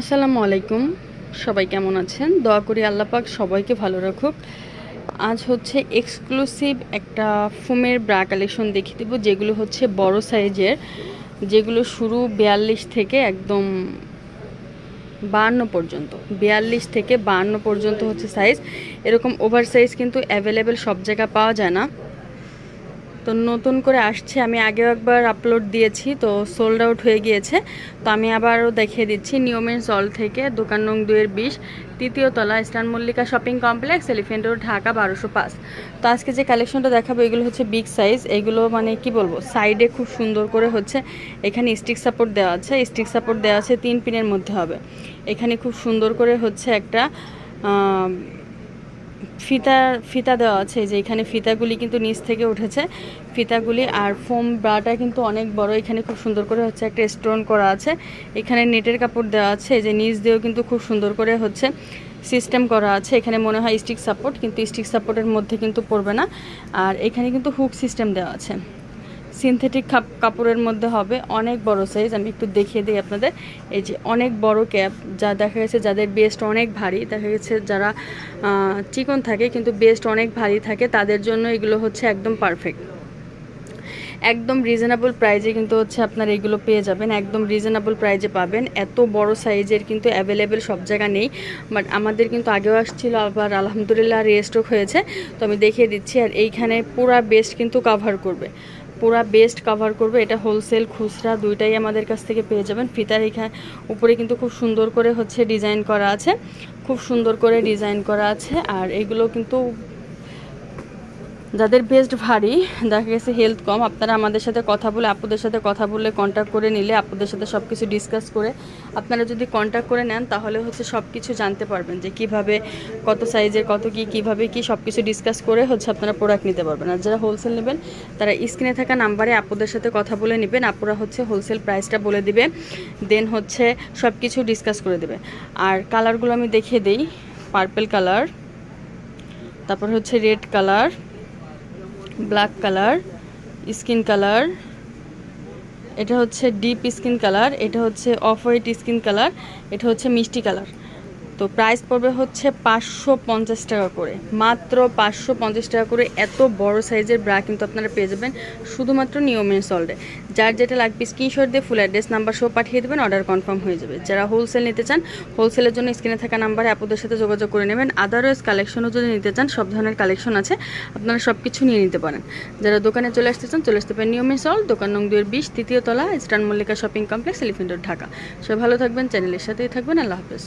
আসসালামু আলাইকুম। সবাই কেমন আছেন? দোয়া করি আল্লাহ পাক সবাইকে ভালো রাখুক। আজ হচ্ছে এক্সক্লুসিভ একটা ফোমের ব্রা কালেকশন দেখিয়ে দেবো, যেগুলো হচ্ছে বড় সাইজের, যেগুলো শুরু বিয়াল্লিশ থেকে একদম বাহান্ন পর্যন্ত। বিয়াল্লিশ থেকে বাহান্ন পর্যন্ত হচ্ছে সাইজ এরকম ওভার সাইজ কিন্তু অ্যাভেলেবেল সব জায়গায় পাওয়া যায় না। তো নতুন করে আসছে, আমি আগেও একবার আপলোড দিয়েছি, তো সোল্ড আউট হয়ে গিয়েছে। তো আমি আবারও দেখিয়ে দিচ্ছি নিয়মের জল থেকে দোকান নং দুয়ের বিশ, তৃতীয় তলা eastern Mallika shopping complex, elephant road, Dhaka বারোশো পাঁচ। তো আজকে যে কালেকশনটা দেখাবো, এগুলো হচ্ছে বিগ সাইজ এগুলো মানে কি বলব সাইডে খুব সুন্দর করে হচ্ছে এখানে স্টিক সাপোর্ট দেওয়া আছে স্টিক সাপোর্ট দেওয়া আছে তিন পিনের মধ্যে হবে। এখানে খুব সুন্দর করে হচ্ছে একটা ফিতা ফিতা দেওয়া আছে যে এখানে ফিতাগুলি কিন্তু নিচ থেকে উঠেছে। ফিতাগুলি আর ফোম ব্রাটা কিন্তু অনেক বড়, এখানে খুব সুন্দর করে হচ্ছে একটা স্টোন করা আছে। এখানে নেটের কাপড় দেওয়া আছে যে নিচ দিয়েও কিন্তু খুব সুন্দর করে হচ্ছে সিস্টেম করা আছে। এখানে মনে হয় স্টিক সাপোর্ট কিন্তু স্টিক সাপোর্টের মধ্যে কিন্তু পড়বে না। আর এখানে কিন্তু হুক সিস্টেম দেওয়া আছে। সিনথেটিক কাপড়ের মধ্যে হবে, অনেক বড় সাইজ আমি একটু দেখিয়ে দিই আপনাদের। এই যে অনেক বড় ক্যাপ যা দেখা গেছে যাদের বেস্ট অনেক ভারী, দেখা গেছে যারা চিকন থাকে কিন্তু বেস্ট অনেক ভারী থাকে, তাদের জন্য এগুলো হচ্ছে একদম পারফেক্ট একদম রিজনেবল প্রাইজে কিন্তু হচ্ছে আপনার এগুলো পেয়ে যাবেন, একদম রিজনেবল প্রাইজে পাবেন। এত বড় সাইজের কিন্তু অ্যাভেলেবেল সব জায়গা নেই বাট আমাদের কিন্তু আগেও আসছিল, আবার আলহামদুলিল্লাহ রেস্টক হয়েছে। তো আমি দেখিয়ে দিচ্ছি, আর এইখানে পুরা বেস্ট কিন্তু কভার করবে। পুরা বেস্ট কভার করবে। এটা হোলসেল খুচরা দুইটাই আমাদের কাছ থেকে পেয়ে যাবেন। ফিতার এখানে উপরে কিন্তু খুব সুন্দর করে হচ্ছে ডিজাইন করা আছে। খুব সুন্দর করে ডিজাইন করা আছে। আর এগুলো কিন্তু যাদের বেস্ট ভারী, দেখা গেছে হেলথ কম, আপনারা আমাদের সাথে কথা বলে, আপুদের সাথে কথা বলে কন্ট্যাক্ট করে নিলে, আপুদের সাথে সব কিছু ডিসকাস করে আপনারা যদি কন্ট্যাক্ট করে নেন, তাহলে হচ্ছে সব কিছু জানতে পারবেন যে কীভাবে, কত সাইজের কত কি, কীভাবে কি সব কিছু ডিসকাস করে হচ্ছে আপনারা প্রোডাক্ট নিতে পারবেন। আর যারা হোলসেল নেবেন, তারা স্ক্রিনে থাকা নাম্বারে আপুদের সাথে কথা বলে নেবেন, আপুরা হচ্ছে হোলসেল প্রাইসটা বলে দিবে দেন হচ্ছে সব কিছু ডিসকাস করে দেবে। আর কালারগুলো আমি দেখিয়ে দিই পার্পেল কালার তারপর হচ্ছে red colour black colour skin colour এটা হচ্ছে ডিপ স্কিন কালার এটা হচ্ছে অফ হোয়াইট স্কিন কালার এটা হচ্ছে মিষ্টি কালার তো প্রাইস পড়বে হচ্ছে পাঁচশো পঞ্চাশ টাকা করে। মাত্র পাঁচশো পঞ্চাশ টাকা করে এত বড় সাইজের ব্রা কিন্তু আপনারা পেয়ে যাবেন শুধুমাত্র নিয়মের সল্টে যার যেটা লাগবে স্ক্রিনশট দিয়ে ফুল অ্যাড্রেস নাম্বার সহ পাঠিয়ে দেবেন অর্ডার কনফার্ম হয়ে যাবে। যারা হোলসেল নিতে চান হোলসেলের জন্য স্ক্রিনে থাকা নাম্বারে আপনাদের সাথে যোগাযোগ করে নেবেন। আদারওয়াইজ কালেকশনও যদি নিতে চান, সব ধরনের কালেকশন আছে, আপনারা সব কিছু নিয়ে নিতে পারেন। যারা দোকানে চলে আসতে চান, চলে আসতে পারেন নিয়মের সল দোকান নং দুয়ের বিশ, তৃতীয় তলা eastern Mallika shopping complex elephant Dhaka. সবাই ভালো থাকবেন চ্যানেলের সাথেই থাকবেন, আল্লাহ হাফেজ।